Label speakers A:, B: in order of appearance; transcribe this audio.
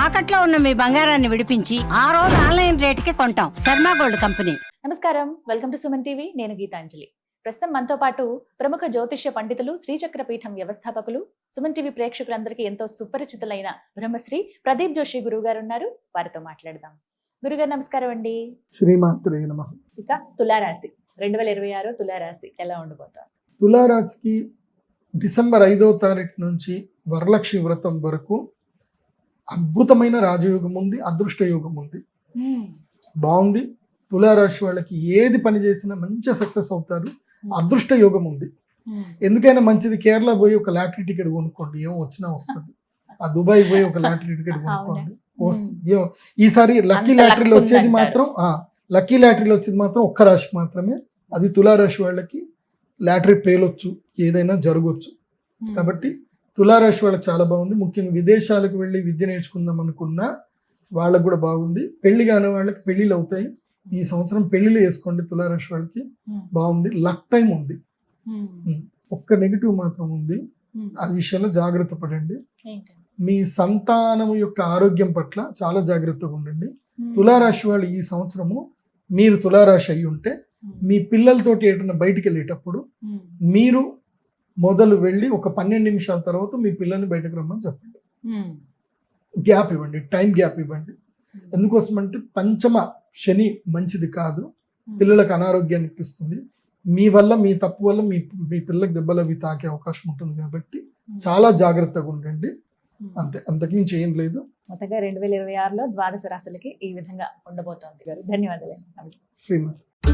A: తాకట్లో ఉన్న మీ బంగారాన్ని విడిపించి ఆ రోజు ఆన్లైన్ రేటుకి కొంటాం. Sharma gold company.
B: నమస్కారం. Welcome to Suman TV. నేను గీతాంజలి. ప్రస్తుతం మనతో పాటు ప్రముఖ జ్యోతిష్య పండితులు శ్రీచక్ర పీఠం వ్యవస్థాపకులు సుమన్ టీవీ ప్రేక్షకులందరికీ ఎంతో సుపరిచితులైన బ్రహ్మశ్రీ ప్రదీప్ జోషి గురువు గారు ఉన్నారు వారితో మాట్లాడదాం. గురుగారు నమస్కారం అండి.
C: శ్రీమాత్రే నమ.
B: ఇక తులారాశి. రెండు వేల ఇరవై ఆరు తులారాశి ఎలా ఉండబోతోంది?
C: తులారాశికి డిసెంబర్ ఐదో తారీఖు నుంచి వరలక్ష్మి వ్రతం వరకు అద్భుతమైన రాజయోగం ఉంది అదృష్ట యోగం ఉంది బాగుంది. తులారాశి వాళ్ళకి ఏది పని చేసినా మంచిగా సక్సెస్ అవుతారు. అదృష్ట యోగం ఉంది. ఎందుకైనా మంచిది కేరళ పోయి ఒక లాటరీ టికెట్ కొనుక్కోండి ఏం వచ్చినా వస్తుంది. ఆ దుబాయ్ పోయి ఒక లాటరీ టికెట్ కొనుక్కోండి. ఈసారి లక్కీ లాటరీలో వచ్చేది. మాత్రం లక్కీ లాటరీలో వచ్చేది మాత్రం ఒక్క రాశికి మాత్రమే. అది తులారాశి వాళ్ళకి లాటరీ పేలొచ్చు ఏదైనా జరగవచ్చు కాబట్టి తులారాశి వాళ్ళకి చాలా బాగుంది. ముఖ్యంగా విదేశాలకు వెళ్ళి విద్య నేర్చుకుందాం అనుకున్నా వాళ్ళకు కూడా బాగుంది. పెళ్ళి కాని వాళ్ళకి పెళ్ళిళ్ళు అవుతాయి. ఈ సంవత్సరం పెళ్ళిళ్ళు వేసుకోండి తులారాశి వాళ్ళకి. బాగుంది. లక్ టైం ఉంది. ఒక్క నెగిటివ్ మాత్రం ఉంది. ఆ విషయంలో జాగ్రత్త పడండి. మీ సంతానం యొక్క ఆరోగ్యం పట్ల చాలా జాగ్రత్తగా ఉండండి. తులారాశి వాళ్ళు ఈ సంవత్సరము మీరు తులారాశి అయి ఉంటే మీ పిల్లలతోటి ఎటన్నా బయటికి వెళ్ళేటప్పుడు మీరు మొదలు వెళ్ళి ఒక పన్నెండు నిమిషాల తర్వాత మీ పిల్లల్ని బయటకు రమ్మని చెప్పండి. గ్యాప్ ఇవ్వండి టైం గ్యాప్ ఇవ్వండి. ఎందుకోసం అంటే పంచమ శని మంచిది కాదు. పిల్లలకు అనారోగ్యాన్ని ఇప్పిస్తుంది. మీ వల్ల మీ తప్పు వల్ల మీ మీ పిల్లలకు దెబ్బలు అవి తాకే అవకాశం ఉంటుంది కాబట్టి చాలా జాగ్రత్తగా ఉండండి. అంతే అంతకుమించి ఏం లేదు.
B: మొత్తంగా రెండు వేల ఇరవై ఆరులో ద్వాదశ రాశులకి ఈ విధంగా ఉండబోతోంది గారు. ధన్యవాదాలు నమస్తే.
C: శ్రీమతి.